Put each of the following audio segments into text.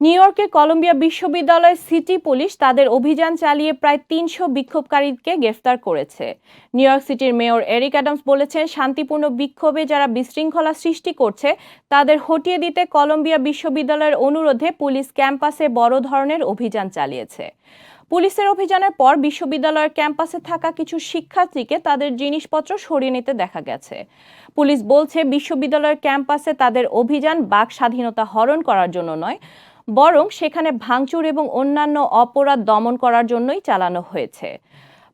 New ইয়র্কে Colombia বিশ্ববিদ্যালয়ের city police তাদের অভিযান চালিয়ে প্রায় তিনশো বিক্ষোভকারীকে গ্রেফতার করেছে। নিউ ইয়র্ক সিটির মেয়র এরিক অ্যাডামস বলেছেন, শান্তিপূর্ণ বিক্ষোভে যারা বিশৃঙ্খলা সৃষ্টি করছে, তাদের হটিয়ে দিতে কলম্বিয়া বিশ্ববিদ্যালয়ের অনুরোধে পুলিশ ক্যাম্পাসে বড় ধরনের অভিযান চালিয়েছে। পুলিশের অভিযানের পর বিশ্ববিদ্যালয়ের ক্যাম্পাসে থাকা কিছু শিক্ষার্থীকে তাদের জিনিসপত্র সরিয়ে নিতে দেখা গেছে। পুলিশ বলছে, বিশ্ববিদ্যালয়ের ক্যাম্পাসে তাদের অভিযান বাক স্বাধীনতা হরণ করার জন্য নয় বরং সেখানে ভাঙচুর এবং অন্যান্য অপরাধ দমন করার জন্যই চালানো হয়েছে।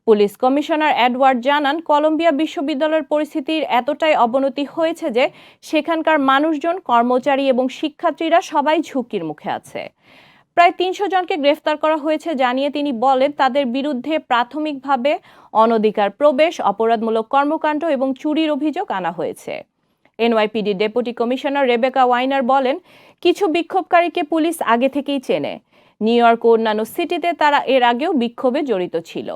পুলিশ কমিশনার অ্যাডওয়ার্ড জানান, কলম্বিয়া বিশ্ববিদ্যালয়ের পরিস্থিতির এতটাই অবনতি হয়েছে যে সেখানকার মানুষজন, কর্মচারী এবং শিক্ষার্থীরা সবাই ঝুঁকির মুখে আছে। প্রায় তিনশো জনকে গ্রেফতার করা হয়েছে জানিয়ে তিনি বলেন, তাদের বিরুদ্ধে প্রাথমিকভাবে অনধিকার প্রবেশ, অপরাধমূলক কর্মকাণ্ড এবং চুরির অভিযোগ আনা হয়েছে। NYPD deputy commissioner Rebecca Weiner বলেন, কিছু বিক্ষোভকারীকে পুলিশ আগে থেকেই চেনে। নিউ ইয়র্ক ও অন্যান্য সিটিতে তারা এর আগেও বিক্ষোভে জড়িত ছিল।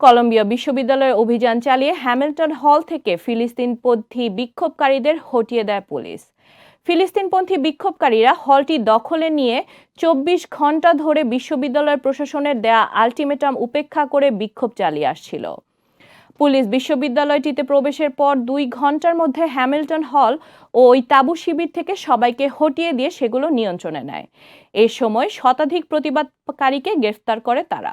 কলম্বিয়া বিশ্ববিদ্যালয়ে অভিযান চালিয়ে হ্যামিল্টন হল থেকে ফিলিস্তিনপন্থী বিক্ষোভকারীদের হটিয়ে দেয় পুলিশ। ফিলিস্তিনপন্থী বিক্ষোভকারীরা হলটি দখলে নিয়ে চব্বিশ ঘণ্টা ধরে বিশ্ববিদ্যালয়ের প্রশাসনের দেয়া আলটিমেটাম উপেক্ষা করে বিক্ষোভ চালিয়ে আসছিল। পুলিশ বিশ্ববিদ্যালয়টিতে প্রবেশের পর দুই ঘণ্টার মধ্যে হ্যামিল্টন হল ও ওই তাবু শিবির থেকে সবাইকে হটিয়ে দিয়ে সেগুলো নিয়ন্ত্রণে নেয়। এ সময় শতাধিক প্রতিবাদকারীকে গ্রেফতার করে তারা।